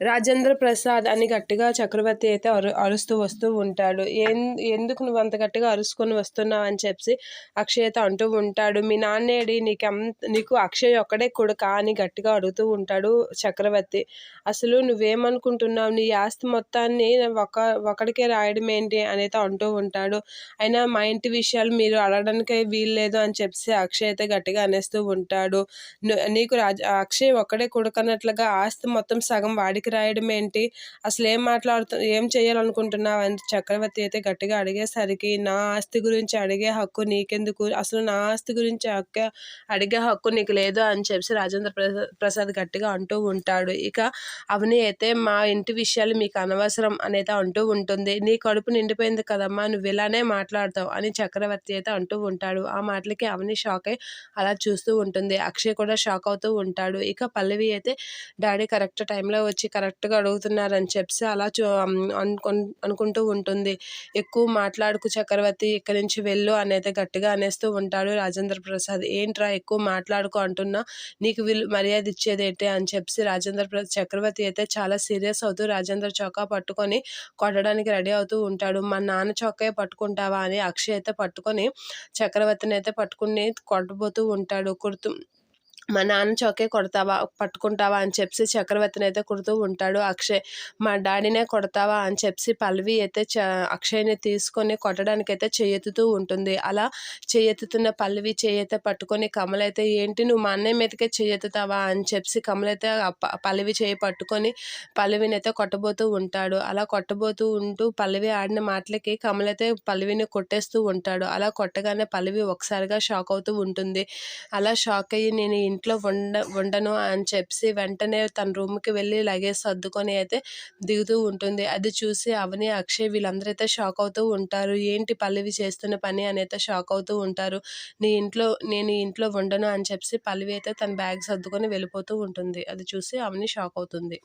రాజేంద్ర ప్రసాద్ అని గట్టిగా చక్రవర్తి అయితే అరు అరుస్తూ వస్తూ ఉంటాడు. ఎన్ ఎందుకు నువ్వు అంత గట్టిగా అరుసుకొని వస్తున్నావు అని చెప్పి అక్షయత అంటూ ఉంటాడు. మీ నాన్నేడి నీకు నీకు అక్షయ్ ఒక్కడే కొడుక అని గట్టిగా అడుగుతూ ఉంటాడు చక్రవర్తి. అసలు నువ్వేమనుకుంటున్నావు? నీ ఆస్తి మొత్తాన్ని ఒక ఒకడికే రాయడం ఏంటి? అనేది అంటూ ఉంటాడు. అయినా మా ఇంటి విషయాలు మీరు అడగడానికే వీల్లేదు అని చెప్పి అక్షయ్ అయితే గట్టిగా అనేస్తూ ఉంటాడు. నీకు రాజ అక్షయ్ ఒక్కడే కొడుకన్నట్లుగా ఆస్తి మొత్తం సగం వాడికి రాయడం ఏంటి? అసలు ఏం మాట్లాడుతు ఏం చేయాలనుకుంటున్నావు? అని చక్రవర్తి అయితే గట్టిగా అడిగేసరికి నా ఆస్తి గురించి అడిగే హక్కు నీకెందుకు? అసలు నా ఆస్తి గురించి హక్కు అడిగే హక్కు నీకు లేదు అని చెప్పి రాజేంద్ర ప్రసాద్ గట్టిగా అంటూ ఉంటాడు. ఇక అవని అయితే మా ఇంటి విషయాలు మీకు అనవసరం అనేది అంటూ ఉంటుంది. నీ కడుపు నిండిపోయింది కదమ్మా నువ్వు ఇలానే మాట్లాడతావు అని చక్రవర్తి అయితే అంటూ ఉంటాడు. ఆ మాటలకి అవని షాక్ అయి అలా చూస్తూ ఉంటుంది. అక్షయ్ కూడా షాక్ అవుతూ ఉంటాడు. ఇక పల్లవి అయితే డాడీ కరెక్ట్ టైంలో వచ్చి కరెక్ట్గా అడుగుతున్నారని చెప్పి అలా చూ అనుకుంటూ ఉంటుంది. ఎక్కువ మాట్లాడుకు చక్రవర్తి ఇక్కడి నుంచి వెళ్ళు అనేది గట్టిగా అనేస్తూ ఉంటాడు రాజేంద్ర ప్రసాద్. ఏంట్రా ఎక్కువ మాట్లాడుకో అంటున్నా? నీకు వీళ్ళు మర్యాద ఇచ్చేది ఏంటి? అని చెప్పి రాజేంద్ర ప్రసాద్ చక్రవర్తి అయితే చాలా సీరియస్ అవుతూ రాజేంద్ర చొక్కా పట్టుకొని కొట్టడానికి రెడీ అవుతూ ఉంటాడు. మా నాన్న చౌకే పట్టుకుంటావా? అని అక్షయ్ అయితే పట్టుకొని చక్రవర్తిని అయితే పట్టుకుని కొట్టబోతూ ఉంటాడు. కుర్తు మా నాన్న చౌకే కొడతావా? పట్టుకుంటావా? అని చెప్పి చక్రవర్తిని అయితే కొడుతూ ఉంటాడు. అక్షయ్ మా డాడీనే కొడతావా? అని చెప్పి పల్వి అయితే చ అక్షయ్ని తీసుకొని కొట్టడానికి అయితే చేయెత్తుతూ ఉంటుంది. అలా చేయెత్తుతున్న పల్లవి చేయైతే పట్టుకొని కమలైతే ఏంటి నువ్వు మా అన్నయ్య మీదకే చేయెత్తుతావా? అని చెప్పి కమలైతే పల్లవి చేయి పట్టుకొని పల్లవిని అయితే కొట్టబోతూ ఉంటాడు. అలా కొట్టబోతూ ఉంటూ పల్లవి ఆడిన మాటలకి కమలైతే పల్లవిని కొట్టేస్తూ ఉంటాడు. అలా కొట్టగానే పల్లవి ఒకసారిగా షాక్ అవుతూ ఉంటుంది. అలా షాక్ అయ్యి నేను ఇంట్లో వండ వండను అని చెప్పి వెంటనే తన రూమ్కి వెళ్ళి లగేజ్ సర్దుకొని అయితే దిగుతూ ఉంటుంది. అది చూసి అవని అక్షయ్ వీళ్ళందరూ అయితే షాక్ అవుతూ ఉంటారు. ఏంటి పల్లవి చేస్తున్న పని అని అయితే షాక్ అవుతూ ఉంటారు. నీ ఇంట్లో నేను ఇంట్లో వండను అని చెప్పి పల్లవి అయితే తన బ్యాగ్ సర్దుకొని వెళ్ళిపోతూ ఉంటుంది. అది చూసి అవని షాక్ అవుతుంది.